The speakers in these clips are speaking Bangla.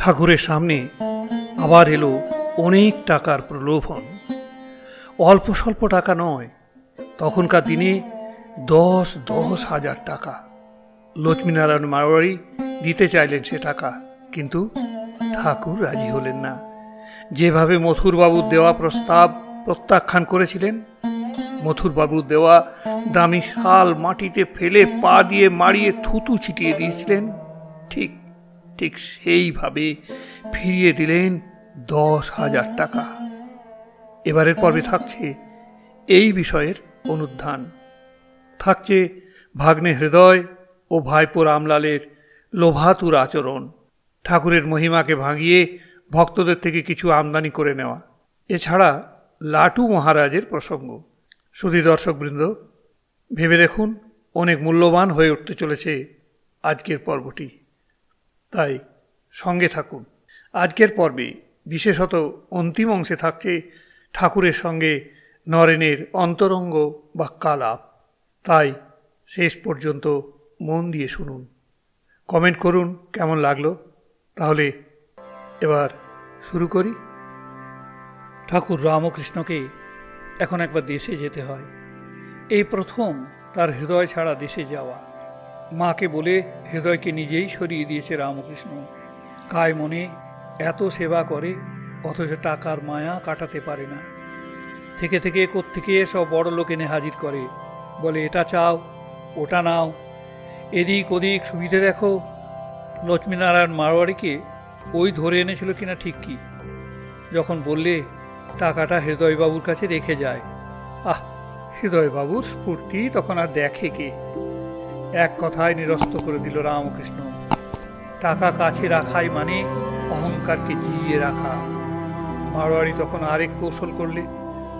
ঠাকুরের সামনে আবার এলো অনেক টাকার প্রলোভন। অল্প স্বল্প টাকা নয়, তখনকার দিনে দশ দশ হাজার টাকা। লক্ষ্মীনারায়ণ মারোয়ারি দিতে চাইলেন সে টাকা, কিন্তু ঠাকুর রাজি হলেন না। যেভাবে মথুরবাবুর দেওয়া প্রস্তাব প্রত্যাখ্যান করেছিলেন মথুরবাবুর দেওয়া দামি শাল মাটিতে ফেলে পা দিয়ে মারিয়ে থুতু ছিটিয়ে দিয়েছিলেন, ঠিক ঠিক সেইভাবে ফিরিয়ে দিলেন দশ হাজার টাকা। এবারের পর্বে থাকছে এই বিষয়ের অনুধান। থাকছে ভাগ্নে হৃদয় ও ভাইপো রামলালের লোভাতুর আচরণ। ঠাকুরের মহিমাকে ভাঙিয়ে ভক্তদের থেকে কিছু আমদানি করে নেওয়া। এছাড়া লাটু মহারাজের প্রসঙ্গ। সুধী দর্শকবৃন্দ, ভেবে দেখুন, অনেক মূল্যবান হয়ে উঠতে চলেছে আজকের পর্বটি। তাই সঙ্গে থাকুন। আজকের পর্বে বিশেষত অন্তিম অংশে থাকছে ঠাকুরের সঙ্গে নরেনের অন্তরঙ্গ বা কালাপ তাই শেষ পর্যন্ত মন দিয়ে শুনুন। কমেন্ট করুন কেমন লাগল। তাহলে এবার শুরু করি। ঠাকুর রামকৃষ্ণকে এখন একবার দেশে যেতে হয়। এই প্রথম তার হৃদয় ছাড়া দেশে যাওয়া। মাকে বলে হৃদয়কে নিজেই সরিয়ে দিয়েছে রামকৃষ্ণ। কায় মনে এত সেবা করে, অথচ টাকার মায়া কাটাতে পারে না। থেকে থেকে কোত্থেকে সব বড় লোক এনে হাজির করে। বলে, এটা চাও, ওটা নাও। এদিক ওদিক সুবিধে দেখো। লক্ষ্মীনারায়ণ মারোয়ারিকে ওই ধরে এনেছিল কিনা ঠিক কি? যখন বললে, টাকাটা হৃদয়বাবুর কাছে রেখে যায়। আহ, হৃদয়বাবুর স্ফূর্তি তখন আর দেখে কে? এক কথায় নিরস্ত করে দিল রামকৃষ্ণ। টাকা কাছে রাখাই মানে অহংকারকে জিইয়ে রাখা। মারোয়ারি তখন আরেক কৌশল করলে,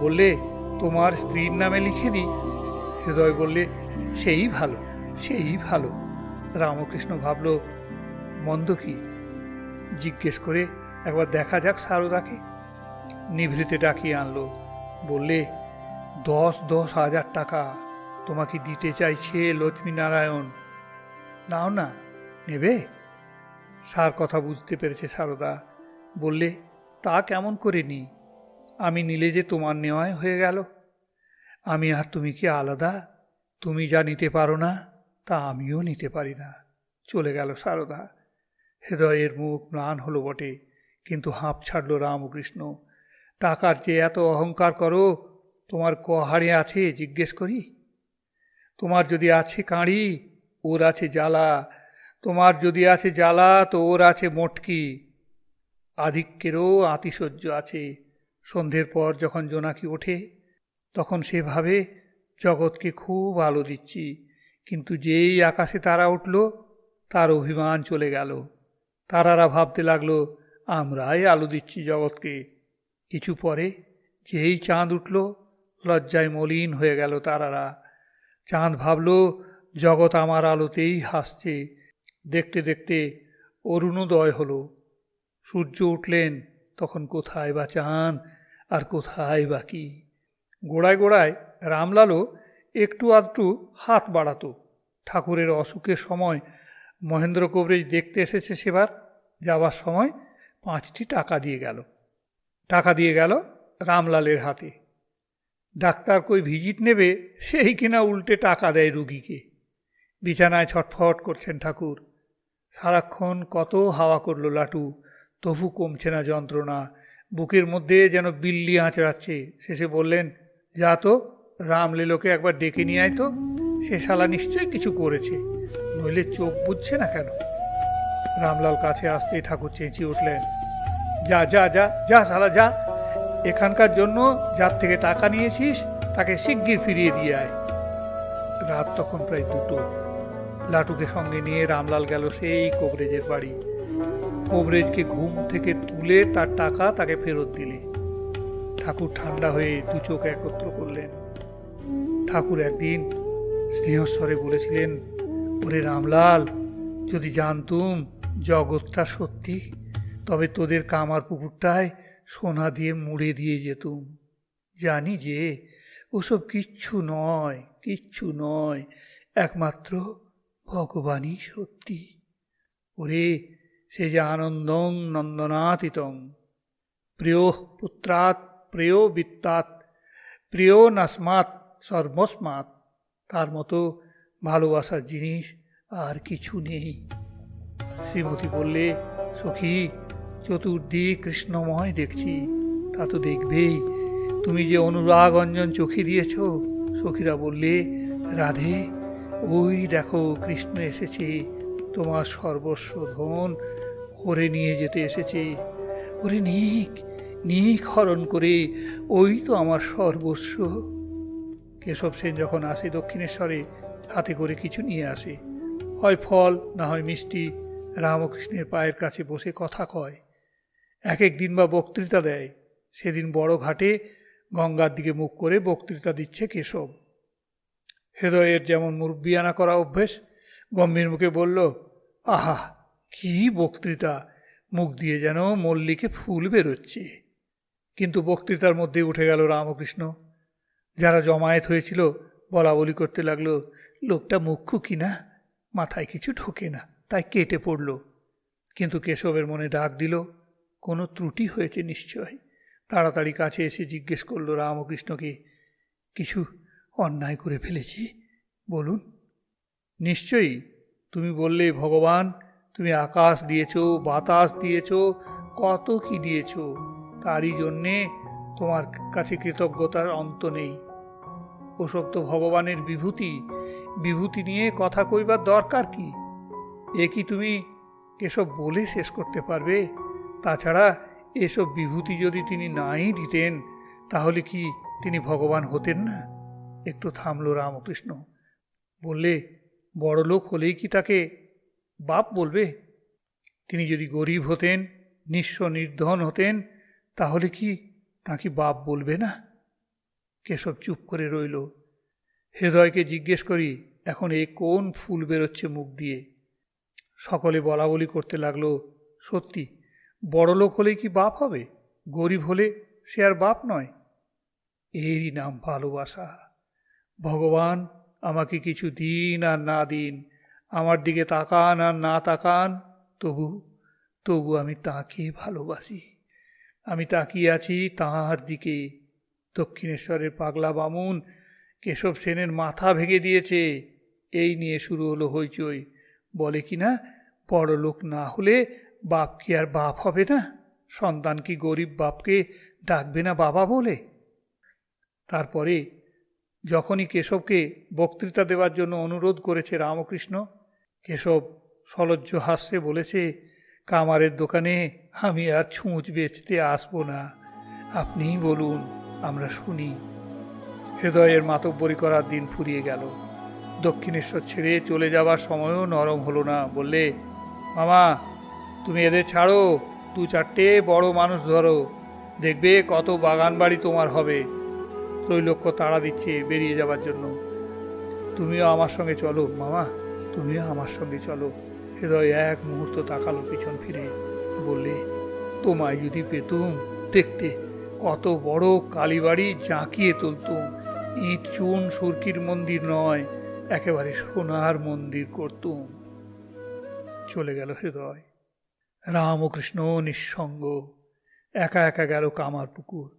বললে, তোমার স্ত্রীর নামে লিখে দিই? হৃদয় বললে, সেই ভালো সেই ভালো। রামকৃষ্ণ ভাবল, মন্দ কি? জিজ্ঞেস করে, একবার দেখা যাক সারদাকে। নিভৃতে ডাকিয়ে আনলো, বললে, দশ দশ হাজার টাকা। তোমাকে দিতে চাইছে লক্ষ্মীনারায়ণ। নাও না, নেবে? সার কথা বুঝতে পেরেছে সারদা। বললে, তা কেমন করে নি? আমি নিলে যে তোমার নেওয়ায় হয়ে গেল। আমি আর তুমি কি আলাদা? তুমি যা নিতে পারো না, তা আমিও নিতে পারি না। চলে গেল সারদা। হৃদয়ের মুখ ম্লান হলো বটে, কিন্তু হাঁপ ছাড়ল রামকৃষ্ণ। টাকার যে এত অহংকার করো, তোমার কহারে আছে জিজ্ঞেস করি? তোমার যদি আছে কাঁড়ি, ওর আছে জ্বালা। তোমার যদি আছে জ্বালা, তো ওর আছে মোটকি। আধিক্যেরও আতিশয্য আছে। সন্ধ্যের পর যখন জোনাকি ওঠে, তখন সে ভাবে, জগৎকে খুব আলো দিচ্ছি। কিন্তু যেই আকাশে তারা উঠল, তার অভিমান চলে গেল। তারারা ভাবতে লাগল, আমরাই আলো দিচ্ছি জগৎকে। কিছু পরে, যেই চাঁদ উঠল, লজ্জায় মলিন হয়ে গেল তারারা। চাঁদ ভাবল, জগৎ আমার আলোতেই হাসছে। দেখতে দেখতে অরুণোদয় হলো। সূর্য উঠলেন, তখন কোথায় বা চাঁদ, আর কোথায় বা কি? গোড়ায় গোড়ায় রামলালও একটু আধটু হাত বাড়াতো। ঠাকুরের অসুখের সময় মহেন্দ্র কবরেজ দেখতে এসেছে সেবার। যাবার সময় পাঁচটি টাকা দিয়ে গেল। টাকা দিয়ে গেল রামলালের হাতে। ডাক্তার কই ভিজিট নেবে, সেই কিনা উল্টে টাকা দেয় রুগীকে। বিছানায় ছটফট করছেন ঠাকুর। সারাক্ষণ কত হাওয়া করল লাটু, তবু কমছে না যন্ত্রণা। বুকের মধ্যে যেন বিল্লি আঁচড়াচ্ছে। শেষে বললেন, যা তো, রামলীলোকে একবার ডেকে নিয়ে আয় তো, সে শালা নিশ্চয়ই কিছু করেছে। নইলে চোখ বুঝছে না কেন? রামলাল কাছে আসতেই ঠাকুর চেঁচিয়ে উঠলেন, যা যা যা যা শালা, যা। এখানকার জন্য যার থেকে টাকা নিয়েছিস, তাকে শিগগির ফিরিয়ে দিয়ে আয়। রাত তখন প্রায় দুটো। লাটুকে সঙ্গে নিয়ে রামলাল গেল সেই কবরেজের বাড়ি। কবরেজকে ঘুম থেকে তুলে তার টাকা তাকে ফেরত দিলে। ঠাকুর ঠান্ডা হয়ে দু চোখ একত্র করলেন। ঠাকুর একদিন স্নেহস্বরে বলেছিলেন, ওরে রামলাল, যদি জানতুম জগৎটা সত্যি, তবে তোদের কামার পুকুরটায় সোনা দিয়ে মুড়ে দিয়ে যেতুম। জানি যে ওসব কিচ্ছু নয় কিচ্ছু নয়, একমাত্র ভগবানই সত্যি। ওরে, সে যে আনন্দং নন্দনাতীতং। প্রিয় পুত্রাৎ, প্রিয় বিত্তাৎ, প্রিয় নাসমাত সর্বস্মাত তার মতো ভালোবাসার জিনিস আর কিছু নেই। শ্রীমতী বললে, সখী চতুর্দিক কৃষ্ণময় দেখছি, তা তো দেখবেই। তুমি যে অনুরাগ অঞ্জন চোখে দিয়েছ, সখীরা বললে, রাধে, ওই দেখো কৃষ্ণ এসেছে, তোমার সর্বস্ব ধন হরে নিয়ে যেতে এসেছে। ওরে নিক নিক হরণ করে, ওই তো আমার সর্বস্ব। কেশব সেন যখন আসে দক্ষিণেশ্বরে, হাতে করে কিছু নিয়ে আসে। হয় ফল, না হয় মিষ্টি, রামকৃষ্ণের পায়ের কাছে বসে কথা কয়। এক এক দিন বা বক্তৃতা দেয়। সেদিন বড় ঘাটে গঙ্গার দিকে মুখ করে বক্তৃতা দিচ্ছে কেশব। হৃদয়ের যেমন মুরব্বিয়ানা করা অভ্যেস, গম্ভীর মুখে বলল, আহা, কি বক্তৃতা! মুখ দিয়ে যেন মল্লিকে ফুল বেরোচ্ছে। কিন্তু বক্তৃতার মধ্যে উঠে গেল রামকৃষ্ণ। যারা জমায়েত হয়েছিল, বলা বলি করতে লাগল, লোকটা মুখ্য কিনা? মাথায় কিছু ঢোকে না, তাই কেটে পড়ল। কিন্তু কেশবের মনে ডাক দিল কোনো ত্রুটি হয়েছে নিশ্চয়? তাড়াতাড়ি কাছে এসে জিজ্ঞেস করল রামকৃষ্ণকে, কিছু অন্যায় করে ফেলেছি? বলুন। নিশ্চয়ই। তুমি বললে, ভগবান, তুমি আকাশ দিয়েছ, বাতাস দিয়েছ, কত কি দিয়েছ, তারই জন্যে তোমার কাছে কৃতজ্ঞতার অন্ত নেই। ওসব তো ভগবানের বিভূতি। বিভূতি নিয়ে কথা কইবার দরকার কি? এ কি তুমি এসব বলে শেষ করতে পারবে? তাছাড়া এসব বিভূতি যদি তিনি নাই দিতেন, তাহলে কি তিনি ভগবান হতেন না? একটু থামল রামকৃষ্ণ। বললে, বড় লোক হলেই কি তাকে বাপ বলবে? তিনি যদি গরিব হতেন, নিঃস্ব নির্ধন হতেন, তাহলে কি তাকে বাপ বলবে না? কেশব চুপ করে রইল। হৃদয়কে জিজ্ঞেস করি, এখন এ কোন ফুল বেরোচ্ছে মুখ দিয়ে? সকলে বলা বলি করতে লাগল, সত্যি বড় লোক হলেই কি বাপ হবে? গরিব হলে সে আর বাপ নয়। এরই নাম ভালোবাসা। ভগবান, আমাকে কিছু দিন আর না দিন, আমার দিকে তাকান আর না তাকান, তবু তবু আমি তাকে ভালোবাসি। আমি তাকিয়ে আছি তাঁর দিকে। দক্ষিণেশ্বরের পাগলা বামুন কেশব সেনের মাথা ভেঙে দিয়েছে। এই নিয়ে শুরু হলো হইচই। বলে কি না বড় লোক না হলে বাপ কি আর বাপ হবে না? সন্তান কি গরিব বাপকে ডাকবে না বাবা বলে? তারপরে যখনই কেশবকে বক্তৃতা দেওয়ার জন্য অনুরোধ করেছে রামকৃষ্ণ, কেশব সলজ্জ হাস্যে বলেছে, কামারের দোকানে আমি আর ছুঁচ বেচতে আসব না। আপনিই বলুন, আমরা শুনি। হৃদয়ের মাতব্বরি করার দিন ফুরিয়ে গেল। দক্ষিণেশ্বর ছেড়ে চলে যাবার সময়ও নরম হলো না। বললে, মামা তুমি এদের ছাড়ো, দু চারটে বড় মানুষ ধরো। দেখবে কত বাগান বাড়ি তোমার হবে। ত্রৈলক্ষ্য তাড়া দিচ্ছে বেরিয়ে যাবার জন্য। তুমিও আমার সঙ্গে চলো, মামা। তুমিও আমার সঙ্গে চলো। হৃদয় এক মুহূর্ত তাকালো পিছন ফিরে। বললে, তোমায় যদি পেতুম, দেখতে কত বড় কালীবাড়ি জাঁকিয়ে তুলতুম। ইট, চুন, সুরকির মন্দির নয়, একেবারে সোনার মন্দির করতুম। চলে গেল হৃদয়। রামকৃষ্ণ নিঃসঙ্গ। একা একা গেল কামার পুকুর।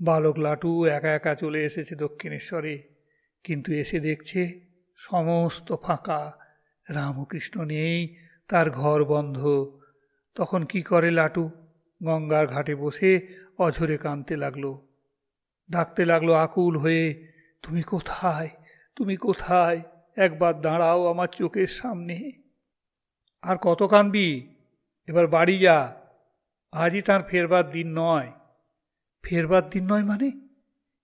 বালক লাটু একা একা চলে এসেছে দক্ষিণেশ্বরে, কিন্তু এসে দেখছে সমস্ত ফাঁকা। রামকৃষ্ণ নেই, তার ঘর বন্ধ। তখন কি করে লাটু? গঙ্গার ঘাটে বসে অঝরে কাঁদতে লাগল। ডাকতে লাগল আকুল হয়ে, তুমি কোথায়? তুমি কোথায়? একবার দাঁড়াও আমার চোখের সামনে। আর কত কাঁদবি? এবার বাড়ি যা। আজই তার ফেরবার দিন নয়। ফেরবার দিন নয় মানে?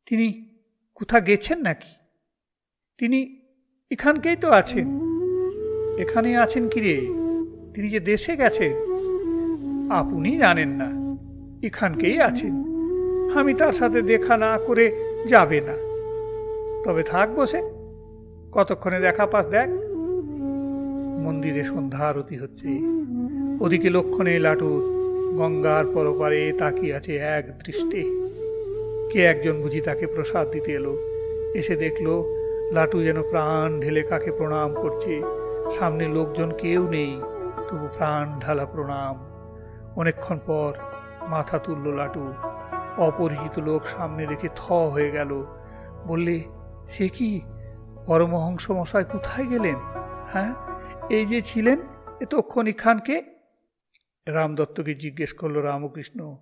তিনি কোথা গেছেন নাকি? তিনি এখানকেই তো আছেন। এখানে আছেন কিরে তিনি যে দেশে গেছেন, আপনি জানেন না। এখানকেই আছেন। আমি তার সাথে দেখা না করে যাবে না। তবে থাক বসে কতক্ষণে দেখা পাস দেখ। মন্দিরে সন্ধ্যা আরতি হচ্ছে। ওদিকে লক্ষণে লাটুর গঙ্গার পরপারে তাকিয়ে আছে এক দৃষ্টে। কে একজন বুঝি তাকে প্রসাদ দিতে এলো। এসে দেখল লাটু যেন প্রাণ ঢেলে কাকে প্রণাম করছে। সামনে লোকজন কেউ নেই, তবু প্রাণ ঢালা প্রণাম। অনেকক্ষণ পর মাথা তুলল লাটু। অপরিচিত লোক সামনে রেখে থ হয়ে গেল। বললে, সে কি? পরমহংস মশাই কোথায় গেলেন? হ্যাঁ এই যে ছিলেন এ এতক্ষণি খানকে রামদত্তকে জিজ্ঞেস করল, রামকৃষ্ণ,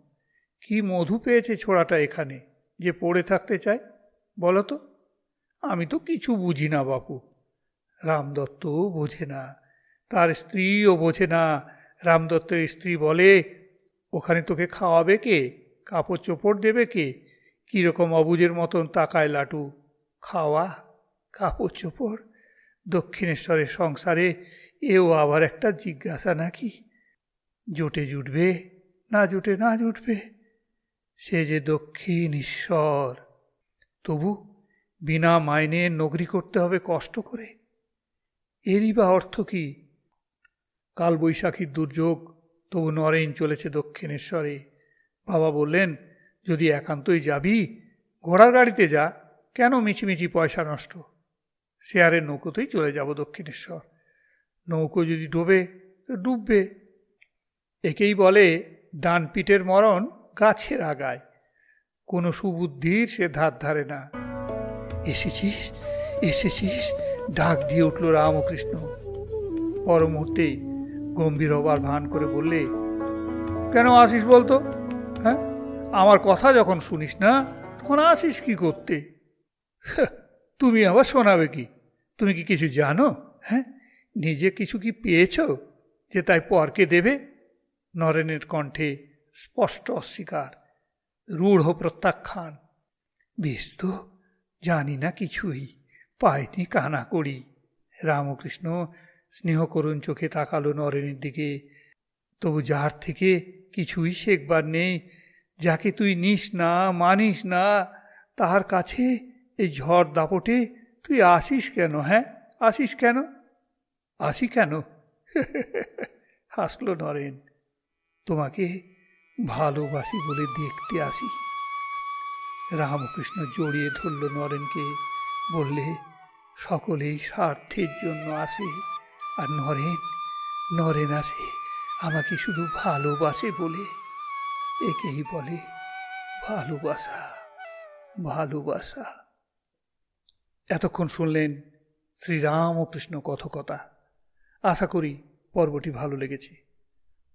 কি মধু পেয়েছে ছোড়াটা এখানে? যে পড়ে থাকতে চায়? বলো তো। আমি তো কিছু বুঝি না বাপু। রামদত্তও বোঝে না। তার স্ত্রীও বোঝে না। রামদত্তের স্ত্রী বলে, ওখানে তোকে খাওয়াবে কে? কাপড় চোপড় দেবে কে? কীরকম অবুজের মতন তাকায় লাটু। খাওয়া? কাপড় চোপড়? দক্ষিণেশ্বরের সংসারে, এও আবার একটা জিজ্ঞাসা নাকি? জোটে জুটবে, না জুটে না জুটবে? সে যে দক্ষিণ ঈশ্বর তবু বিনা মাইনে নগরি করতে হবে কষ্ট করে। এরই বা অর্থ কি? কাল বৈশাখীর দুর্যোগ, তবু নরেন চলেছে দক্ষিণেশ্বরে। বাবা বললেন, যদি একান্তই যাবি, ঘোড়ার গাড়িতে যা, কেন মিছিমিছি পয়সা নষ্ট? শেয়ারের নৌকোতেই চলে যাব দক্ষিণেশ্বর। নৌকো যদি ডোবে তো ডুববে। একেই বলে ডান পিঠের মরণ গাছের আগায়। কোনো সুবুদ্ধির সে ধার ধারে না। এসেছিস এসেছিস ডাক দিয়ে উঠল রামকৃষ্ণ। পর মুহূর্তেই গম্ভীর হবার ভান করে বললে কেন আসিস বলতো? হ্যাঁ? আমার কথা যখন শুনিস না তখন আসিস কি করতে? হ্যাঁ, তুমি আবার শোনাবে কি? তুমি কি কিছু জানো? হ্যাঁ? নিজে কিছু কি পেয়েছ যে তাই পরকে দেবে? নরেনের কণ্ঠে স্পষ্ট অস্বীকার, রূঢ় প্রত্যাখ্যান। বেশ তো, জানি না কিছুই, পাইনি কানা করি। রামকৃষ্ণ স্নেহ করুণ চোখে তাকালো নরেনের দিকে। তবু যার থেকে কিছুই শেখবার নেই, যাকে তুই নিস না, মানিস না, তাহার কাছে এই ঝড় দাপটে তুই আসিস কেন হ্যাঁ? আসিস কেন? আসি কেন? হাসলো নরেন। তোমাকে ভালোবাসি বলে দেখতে আসি। রামকৃষ্ণ জড়িয়ে ধরল নরেনকে, বললে, সকলেই স্বার্থের জন্য আসে। আর নরেন নরেন আসে, আমাকে শুধু ভালোবাসে বলে। একেই বলে ভালোবাসা ভালোবাসা। এতক্ষণ শুনলেন শ্রীরাম ও কৃষ্ণ কথকতা। আশা করি পর্বটি ভালো লেগেছে।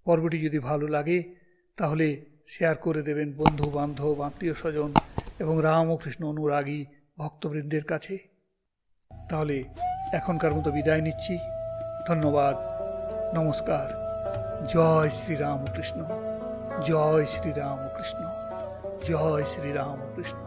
পর্বটি যদি ভালো লাগে, তাহলে শেয়ার করে দেবেন বন্ধু বান্ধব আত্মীয় স্বজন এবং রাম ও কৃষ্ণ অনুরাগী ভক্তবৃন্দের কাছে। তাহলে এখনকার মতো বিদায় নিচ্ছি। ধন্যবাদ। নমস্কার। জয় শ্রীরামকৃষ্ণ জয় শ্রীরামকৃষ্ণ জয় শ্রীরামকৃষ্ণ